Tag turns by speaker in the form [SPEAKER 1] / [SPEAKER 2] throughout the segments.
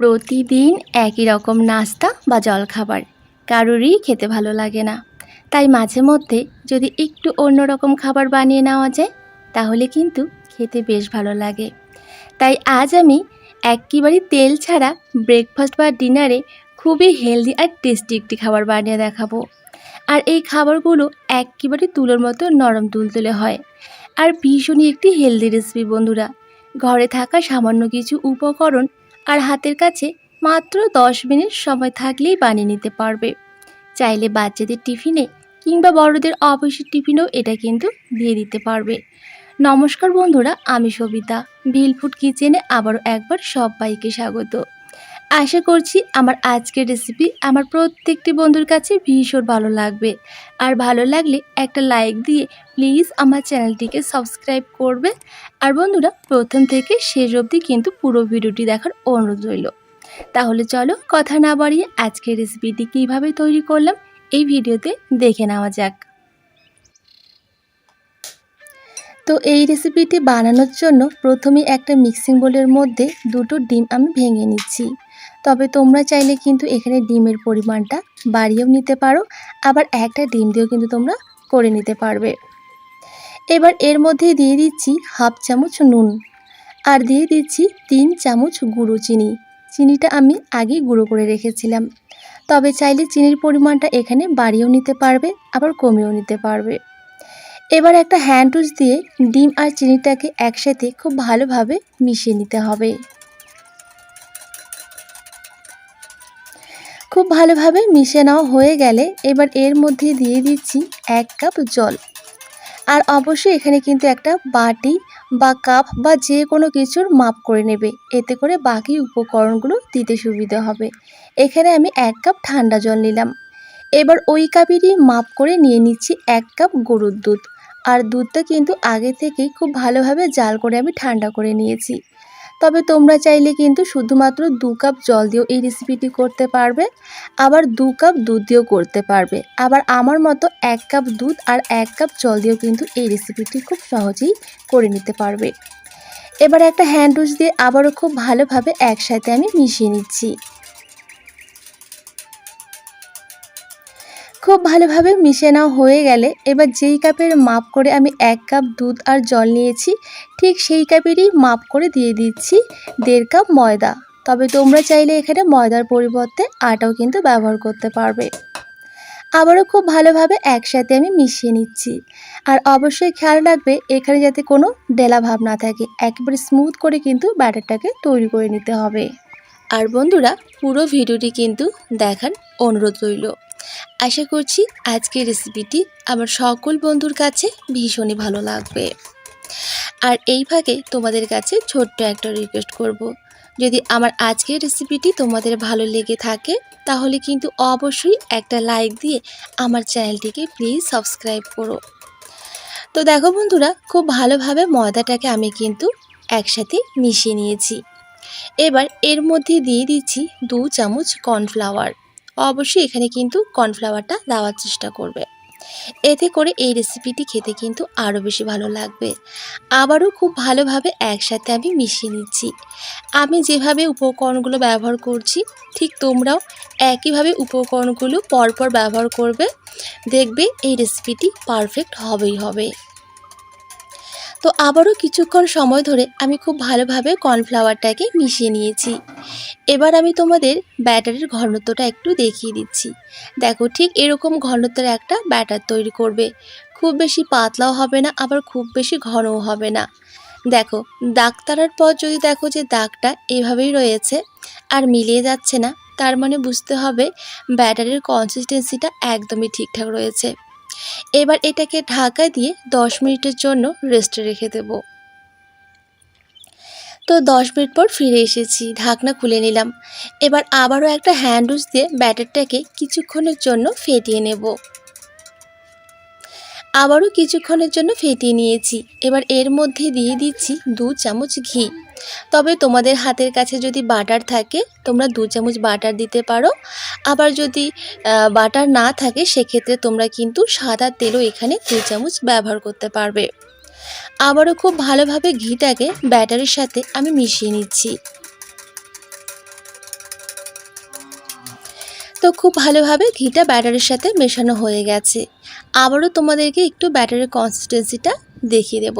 [SPEAKER 1] প্রতিদিন একই রকম নাস্তা বা জলখাবার। কারোরই খেতে ভালো লাগে না। তাই মাঝে মধ্যে যদি একটু অন্যরকম খাবার বানিয়ে নেওয়া যায়, তাহলে কিন্তু খেতে বেশ ভালো লাগে। তাই আজ আমি একেবারে তেল ছাড়া ব্রেকফাস্ট বা ডিনারে খুবই হেলদি আর টেস্টি একটি খাবার বানিয়ে দেখাবো। আর এই খাবারগুলো একেবারে তুলোর মতো নরম তুলতুলে হয়। আর ভীষণই একটি হেলদি রেসিপি বন্ধুরা। ঘরে থাকা সামান্য কিছু উপকরণ আর হাতের কাছে মাত্র দশ মিনিট সময় থাকলেই বানিয়ে নিতে পারবে। চাইলে বাচ্চাদের টিফিনে কিংবা বড়দের অফিসের টিফিনেও এটা কিন্তু দিয়ে দিতে পারবে। নমস্কার বন্ধুরা, আমি সবিতা। ভিল ফুড কিচেনে আবারও একবার সবাইকে স্বাগত। আশা করছি আমার আজকের রেসিপি আমার প্রত্যেকটি বন্ধুর কাছে ভীষণ ভালো লাগবে। আর ভালো লাগলে একটা লাইক দিয়ে প্লিজ আমার চ্যানেলটিকে সাবস্ক্রাইব করবে। আর বন্ধুরা, প্রথম থেকে শেষ অবধি কিন্তু পুরো ভিডিওটি দেখার অনুরোধ রইল। তাহলে চলো কথা না বাড়িয়ে আজকের রেসিপিটি কীভাবে তৈরি করলাম, এই ভিডিওতে দেখে নেওয়া যাক। তো এই রেসিপিটি বানানোর জন্য প্রথমে একটা মিক্সিং বোলের মধ্যে দুটো ডিম আমি ভেঙে নিচ্ছি। তবে তোমরা চাইলে কিন্তু এখানে ডিমের পরিমাণটা বাড়িয়েও নিতে পারো, আবার একটা ডিম দিয়েও কিন্তু তোমরা করে নিতে পারবে। এবার এর মধ্যে দিয়ে দিচ্ছি হাফ চামচ নুন, আর দিয়ে দিচ্ছি তিন চামচ গুঁড়ো চিনি। চিনিটা আমি আগেই গুঁড়ো করে রেখেছিলাম। তবে চাইলে চিনির পরিমাণটা এখানে বাড়িয়েও নিতে পারবে, আবার কমিয়েও নিতে পারবে। এবার একটা হ্যান্ড দিয়ে ডিম আর চিনিটাকে একসাথে খুব ভালোভাবে মিশিয়ে নিতে হবে। খুব ভালোভাবে মিশে নেওয়া হয়ে গেলে এবার এর মধ্যে দিয়ে দিচ্ছি এক কাপ জল। আর অবশ্যই এখানে কিন্তু একটা বাটি বা কাপ বা যে কোনো কিছুর মাপ করে নেবে। এতে করে বাকি উপকরণগুলো দিতে সুবিধা হবে। এখানে আমি এক কাপ ঠান্ডা জল নিলাম। এবার ওই কাপেরই মাপ করে নিয়ে নিচ্ছি এক কাপ গরুর দুধ। আর দুধটা কিন্তু আগে থেকেই খুব ভালোভাবে জাল করে আমি ঠান্ডা করে নিয়েছি। তবে তোমরা চাইলে কিন্তু শুধুমাত্র দু কাপ জল দিয়েও এই রেসিপিটি করতে পারবে। আবার দু কাপ দুধ দিয়েও করতে পারবে। আবার আমার মতো এক কাপ দুধ আর এক কাপ জল দিয়েও কিন্তু এই রেসিপিটি খুব সহজেই করে নিতে পারবে। এবার একটা হ্যান্ড উইচ দিয়ে আবারও খুব ভালোভাবে একসাথে আমি মিশিয়ে নিচ্ছি। খুব ভালোভাবে মিশে নেওয়া হয়ে গেলে এবার যেই কাপের মাপ করে আমি এক কাপ দুধ আর জল নিয়েছি, ঠিক সেই কাপেরই মাপ করে দিয়ে দিচ্ছি দেড় কাপ ময়দা। তবে তোমরা চাইলে এখানে ময়দার পরিবর্তে আটাও কিন্তু ব্যবহার করতে পারবে। আবারও খুব ভালোভাবে একসাথে আমি মিশিয়ে নিচ্ছি। আর অবশ্যই খেয়াল রাখবে, এখানে যাতে কোনো ডেলা ভাব না থাকে। একেবারে স্মুথ করে কিন্তু ব্যাটারটাকে তৈরি করে নিতে হবে। আর বন্ধুরা, পুরো ভিডিওটি কিন্তু দেখার অনুরোধ রইল। আশা করছি আজকের রেসিপিটি আমার সকল বন্ধুর কাছে ভীষণই ভালো লাগবে। আর এই ভাগে তোমাদের কাছে ছোট্ট একটা রিকোয়েস্ট করব। যদি আমার আজকের রেসিপিটি তোমাদের ভালো লেগে থাকে, তাহলে কিন্তু অবশ্যই একটা লাইক দিয়ে আমার চ্যানেলটিকে প্লিজ সাবস্ক্রাইব করো। তো দেখো বন্ধুরা, খুব ভালোভাবে ময়দাটাকে আমি কিন্তু একসাথে মিশিয়ে নিয়েছি। এবার এর মধ্যে দিয়ে দিচ্ছি দু চামচ কর্নফ্লাওয়ার অবশ্যই এখানে কিন্তু কর্নফ্লাওয়ারটা দেওয়ার চেষ্টা করবে। এতে করে এই রেসিপিটি খেতে কিন্তু আরও বেশি ভালো লাগবে। আবারও খুব ভালোভাবে একসাথে আমি মিশিয়ে নিচ্ছি। আমি যেভাবে উপকরণগুলো ব্যবহার করছি, ঠিক তোমরাও একইভাবে উপকরণগুলো পরপর ব্যবহার করবে। দেখবে এই রেসিপিটি পারফেক্ট হবেই হবে। তো আবারও কিছুক্ষণ সময় ধরে আমি খুব ভালোভাবে কর্নফ্লাওয়ারটাকে মিশিয়ে নিয়েছি। এবার আমি তোমাদের ব্যাটারের ঘনত্বটা একটু দেখিয়ে দিচ্ছি। দেখো ঠিক এরকম ঘনত্বের একটা ব্যাটার তৈরি করবে। খুব বেশি পাতলাও হবে না, আবার খুব বেশি ঘনও হবে না। দেখো, দাগ তারার পর যদি দেখো যে দাগটা এভাবেই রয়েছে আর মিলিয়ে যাচ্ছে না, তার মানে বুঝতে হবে ব্যাটারের কনসিস্টেন্সিটা একদমই ঠিকঠাক রয়েছে। এবার এটাকে ঢাকা দিয়ে দশ মিনিটের জন্য রেস্টে রেখে দেব। তো দশ মিনিট পর ফিরে এসেছি, ঢাকনা খুলে নিলাম। এবার আবারও একটা হ্যান্ডউচ দিয়ে ব্যাটারটাকে কিছুক্ষণের জন্য ফেটিয়ে নেব। আবারও কিছুক্ষণের জন্য ফেটিয়ে নিয়েছি। এবার এর মধ্যে দিয়ে দিচ্ছি দু চামচ ঘি। তবে তোমাদের হাতের কাছে যদি বাটার থাকে, তোমরা দু চামচ বাটার দিতে পারো। আবার যদি বাটার না থাকে, সেক্ষেত্রে তোমরা কিন্তু সাদা তেলও এখানে দু চামচ ব্যবহার করতে পারবে। আবারও খুব ভালোভাবে ঘিটাকে ব্যাটারের সাথে আমি মিশিয়ে নিচ্ছি। তো খুব ভালোভাবে ঘিটা ব্যাটারের সাথে মেশানো হয়ে গেছে। আবারও তোমাদেরকে একটু ব্যাটারের কনসিস্টেন্সিটা দেখিয়ে দেব।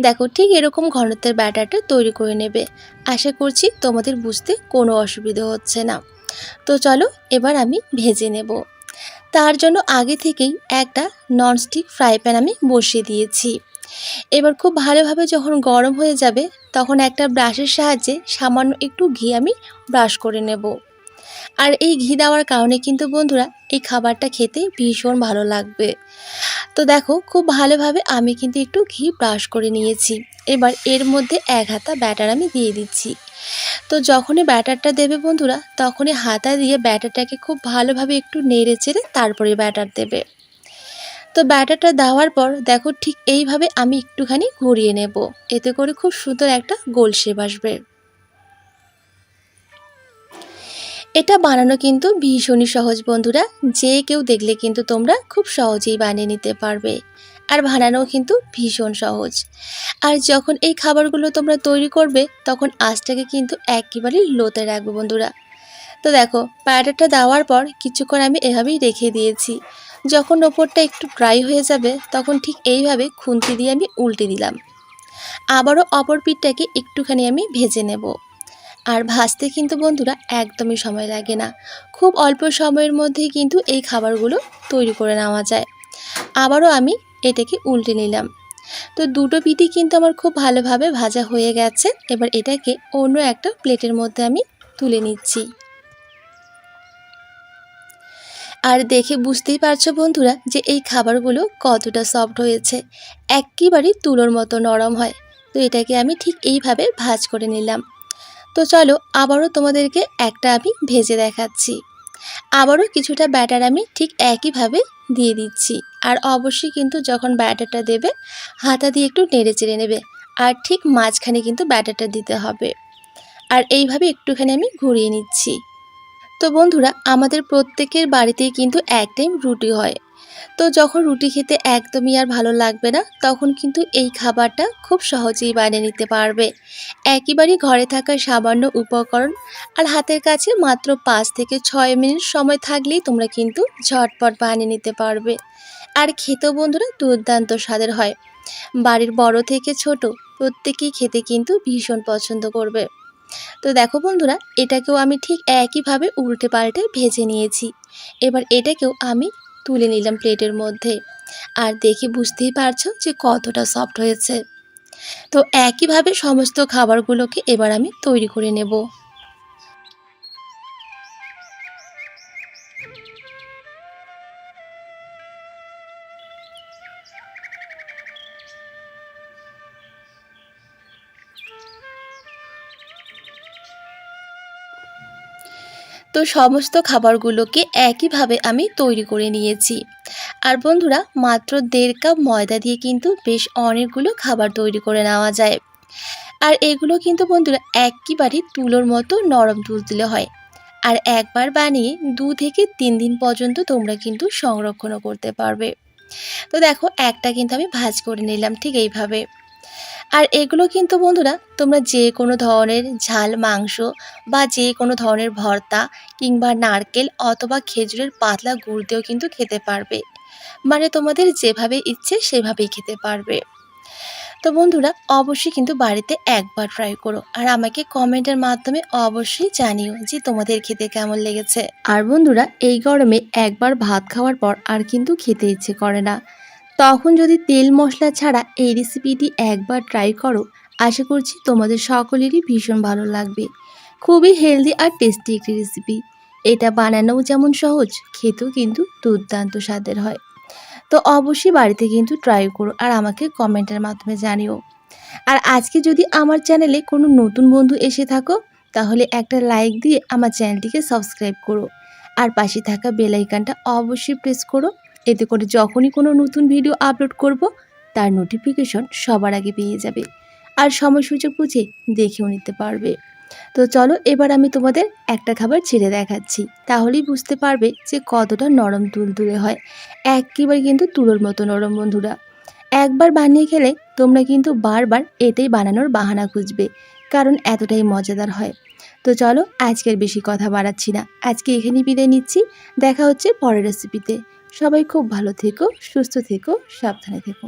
[SPEAKER 1] দেখো ঠিক এরকম ঘনত্বের ব্যাটারটা তৈরি করে নেবে। আশা করছি তোমাদের বুঝতে কোনো অসুবিধা হচ্ছে না। তো চলো এবার আমি ভেজে নেব। তার জন্য আগে থেকেই একটা ননস্টিক ফ্রাই প্যান আমি বসিয়ে দিয়েছি। এবার খুব ভালোভাবে যখন গরম হয়ে যাবে, তখন একটা ব্রাশের সাহায্যে সামান্য একটু ঘি আমি ব্রাশ করে নেব। আর এই ঘি দেওয়ার কারণে কিন্তু বন্ধুরা এই খাবারটা খেতে ভীষণ ভালো লাগবে। তো দেখো, খুব ভালোভাবে আমি কিন্তু একটু ঘি ব্রাশ করে নিয়েছি। এবার এর মধ্যে এক হাতা ব্যাটার আমি দিয়ে দিচ্ছি। তো যখনই ব্যাটারটা দেবে বন্ধুরা, তখনই হাতা দিয়ে ব্যাটারটাকে খুব ভালোভাবে একটু নেড়ে চেড়ে তারপরে ব্যাটার দেবে। তো ব্যাটারটা দেওয়ার পর দেখো ঠিক এইভাবে আমি একটুখানি ঘুরিয়ে নেব। এতে করে খুব সুন্দর একটা গোল শেপ আসবে। এটা বানানো কিন্তু ভীষণই সহজ, বন্ধুরা। যে কেউ দেখলে কিন্তু তোমরা খুব সহজেই বানিয়ে নিতে পারবে। আর বানানোও কিন্তু ভীষণ সহজ। আর যখন এই খাবারগুলো তোমরা তৈরি করবে, তখন আঁচটাকে কিন্তু একেবারেই লোতে রাখবে, বন্ধুরা। তো দেখো, ব্যাটারটা দেওয়ার পর কিছুক্ষণ আমি এভাবেই রেখে দিয়েছি। যখন ওপরটা একটু ড্রাই হয়ে যাবে, তখন ঠিক এইভাবে খুন্তি দিয়ে আমি উল্টে দিলাম। আবারও অপর পিঠটাকে একটুখানি আমি ভেজে নেব। আর ভাজতে কিন্তু বন্ধুরা একদমই সময় লাগে না। খুব অল্প সময়ের মধ্যেই কিন্তু এই খাবারগুলো তৈরি করে নেওয়া যায়। আবারও আমি এটাকে উল্টে নিলাম। তো দুটো পিঠই কিন্তু আমার খুব ভালোভাবে ভাজা হয়ে গেছে। এবার এটাকে অন্য একটা প্লেটের মধ্যে আমি তুলে নিচ্ছি। আর দেখে বুঝতেই পারছ বন্ধুরা যে এই খাবারগুলো কতটা সফট হয়েছে। একেবারেই তুলোর মতো নরম হয়। তো এটাকে আমি ঠিক এইভাবে ভাজ করে নিলাম। তো চলো আবারও তোমাদেরকে একটা আমি ভেজে দেখাচ্ছি। আবারও কিছুটা ব্যাটার আমি ঠিক একইভাবে দিয়ে দিচ্ছি। আর অবশ্যই কিন্তু যখন ব্যাটারটা দেবে, হাতা দিয়ে একটু নেড়ে চেড়ে নেবে। আর ঠিক মাঝখানে কিন্তু ব্যাটারটা দিতে হবে। আর এইভাবে একটুখানি আমি ঘুরিয়ে নিচ্ছি। তো বন্ধুরা, আমাদের প্রত্যেকের বাড়িতেই কিন্তু এক টাইম রুটি হয়। তো যখন রুটি খেতে একদমই আর ভালো লাগবে না, তখন কিন্তু এই খাবারটা খুব সহজেই বানিয়ে নিতে পারবে। একেবারেই ঘরে থাকা সামান্য উপকরণ আর হাতের কাছে মাত্র পাঁচ থেকে ছয় মিনিট সময় থাকলেই তোমরা কিন্তু ঝটপট বানিয়ে নিতে পারবে। আর খেতেও বন্ধুরা দুর্দান্ত স্বাদের হয়। বাড়ির বড় থেকে ছোট প্রত্যেকেই খেতে কিন্তু ভীষণ পছন্দ করবে। তো দেখো বন্ধুরা, এটাকেও আমি ঠিক একইভাবে উল্টে পাল্টে ভেজে নিয়েছি। এবার এটাকেও আমি তুলে নিলাম প্লেটের মধ্যে। আর দেখে বুঝতেই পারছ যে কতটা সফট হয়েছে। তো একইভাবে সমস্ত খাবারগুলোকে এবার আমি তৈরি করে নেব। তো সমস্ত খাবারগুলোকে একইভাবে আমি তৈরি করে নিয়েছি। আর বন্ধুরা, মাত্র দেড় কাপ ময়দা দিয়ে কিন্তু বেশ অনেকগুলো খাবার তৈরি করে নেওয়া যায়। আর এগুলো কিন্তু বন্ধুরা একেবারে তুলোর মতো নরম তুলতুলে হয়। আর একবার বানিয়ে দু থেকে তিন দিন পর্যন্ত তোমরা কিন্তু সংরক্ষণও করতে পারবে। তো দেখো, একটা কিন্তু আমি ভাজ করে নিলাম ঠিক এইভাবে। আর এগুলো কিন্তু বন্ধুরা তোমরা যে কোনো ধরনের ঝাল, মাংস বা যে কোনো ধরনের ভর্তা কিংবা নারকেল অথবা খেজুরের পাতলা গুড় দিয়েও কিন্তু খেতে পারবে। মানে তোমাদের যেভাবে ইচ্ছে সেভাবেই খেতে পারবে। তো বন্ধুরা, অবশ্যই কিন্তু বাড়িতে একবার ট্রাই করো আর আমাকে কমেন্টের মাধ্যমে অবশ্যই জানিও যে তোমাদের খেতে কেমন লেগেছে। আর বন্ধুরা, এই গরমে একবার ভাত খাওয়ার পর আর কিন্তু খেতে ইচ্ছে করে না। তখন যদি তেল মশলা ছাড়া এই রেসিপিটি একবার ট্রাই করো, আশা করছি তোমাদের সকলেরই ভীষণ ভালো লাগবে। খুবই হেলদি আর টেস্টি একটি রেসিপি এটা বানানোও যেমন সহজ, খেতেও কিন্তু দুর্দান্ত স্বাদের হয়। তো অবশ্যই বাড়িতে কিন্তু ট্রাই করো আর আমাকে কমেন্টের মাধ্যমে জানিও। আর আজকে যদি আমার চ্যানেলে কোনো নতুন বন্ধু এসে থাকো, তাহলে একটা লাইক দিয়ে আমার চ্যানেলটিকে সাবস্ক্রাইব করো। আর পাশে থাকা বেলাইকানটা অবশ্যই প্রেস করো। এতে করে যখনই কোনো নতুন ভিডিও আপলোড করব, তার নোটিফিকেশন সবার আগে পেয়ে যাবে। আর সময় সুযোগ বুঝে দেখেও নিতে পারবে। তো চলো, এবার আমি তোমাদের একটা খাবার ছেড়ে দেখাচ্ছি। তাহলেই বুঝতে পারবে যে কতটা নরম তুলতুলে হয়। একেবারে কিন্তু তুলোর মতো নরম, বন্ধুরা। একবার বানিয়ে খেলে তোমরা কিন্তু বারবার এটাই বানানোর বাহানা খুঁজবে, কারণ এতটাই মজাদার হয়। তো চলো, আজকের বেশি কথা বাড়াচ্ছি না। আজকে এখানেই বিদায় নিচ্ছি। দেখা হচ্ছে পরের রেসিপিতে সবাই খুব ভালো থেকো সুস্থ থেকো সাবধানে থেকো।